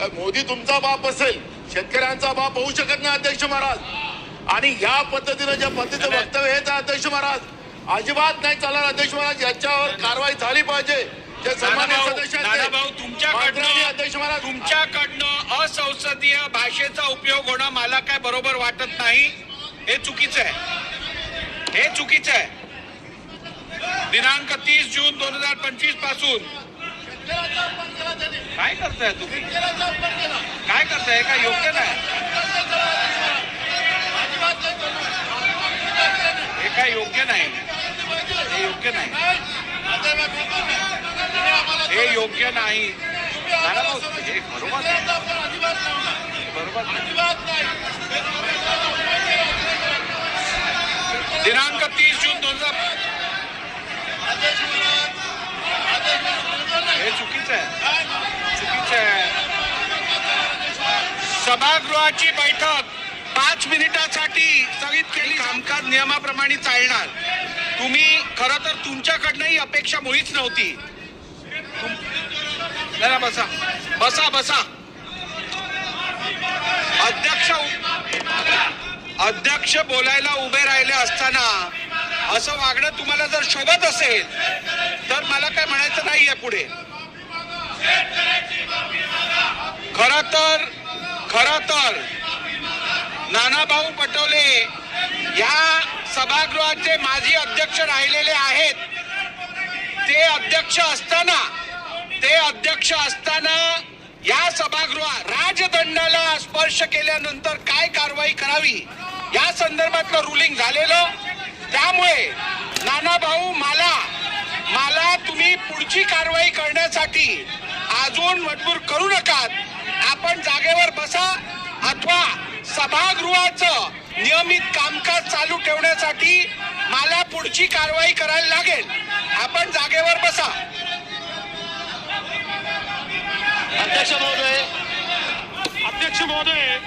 मोदी तुमचा बाप असेल शेतकऱ्यांचा बाप होऊ शकत नाही अध्यक्ष महाराज. आणि या पद्धतीनं ज्या पद्धतीचं वक्तव्य आहे अध्यक्ष महाराज. अजिबात नाही चालणार अध्यक्ष महाराज याच्यावर कारवाई झाली पाहिजे. तुमच्याकडनं असंसदीय भाषेचा उपयोग होणं मला काय बरोबर वाटत नाही हे चुकीचं आहे. हे चुकीचं आहे. दिनांक तीस जून दोन हजार पंचवीसपासून काय करताय तुम्ही? काय करताय? काय योग्य नाही? हे काय योग्य नाही? हे योग्य नाही. हे योग्य नाही. हे बरोबर बरोबर नाही. दिनांक तीस जून दोन हजार हे चुकीचं आहे चुकीचं आहे सभागृहाची बैठक पाच मिनिटासाठी स्थगित केली कामकाज नियमाप्रमाणे चालणार. तुम्ही खरं तर तुमच्याकडनं ही अपेक्षा मुळीच नव्हती. तुम- बसा. बसा बसा. अध्यक्ष अध्यक्ष बोलायला उभे राहिले असताना असं वागणं तुम्हाला जर शोभत असेल तर मला काय म्हणायचं नाहीये पुढे. खर तर खर तर नानाभाऊ पटोले या सभागृहाचे माजी अध्यक्ष राहिलेले आहेत. ते अध्यक्ष असताना ते अध्यक्ष असताना या सभागृहात राजदंडाला स्पर्श केल्यानंतर काय कारवाई करावी? या संदर्भातलं रुलिंग झालेलं. त्यामुळे नानाभाऊ मला मला तुम्ही पुढची कारवाई करण्यासाठी अजून मजबूर करू नका आपण जागेवर बसा अथवा सभागृहाचं नियमित कामकाज चालू ठेवण्यासाठी मला पुढची कारवाई करायला लागेल. आपण जागेवर बसा. अध्यक्ष महोदय. अध्यक्ष महोदय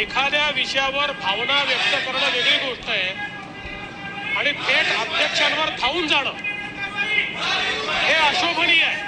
एखाद्या विषयावर भावना व्यक्त करणं वेगळी गोष्ट आहे. आणि थेट अध्यक्षांवर थावून जाणं हे अशोभनीय आहे.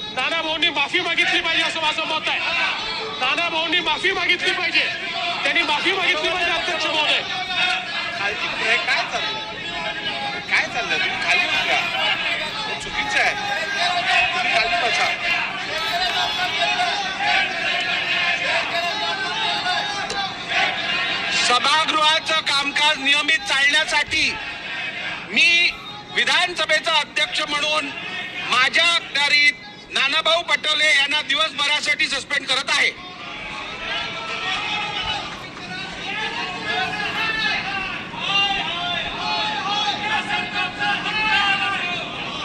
नाना भाऊंनी माफी मागितली पाहिजे असं माझं मत आहे. नाना भाऊंनी माफी मागितली पाहिजे. त्यांनी माफी मागितली पाहिजे अध्यक्ष महोदय. काय चाललंय? काय चाललंय? तुम्ही खाली उतरा चुकीचं आहे. तुम्ही खाली बसा. सभागृहाचं कामकाज नियमित चालण्यासाठी मी विधानसभेचा अध्यक्ष म्हणून माझ्या अखत्यारीत नानाभाऊ पटोले यांना दिवसभरासाठी सस्पेंड करत आहे.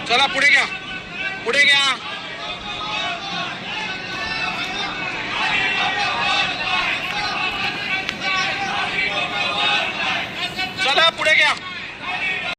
चला पुढे घ्या. पुढे घ्या.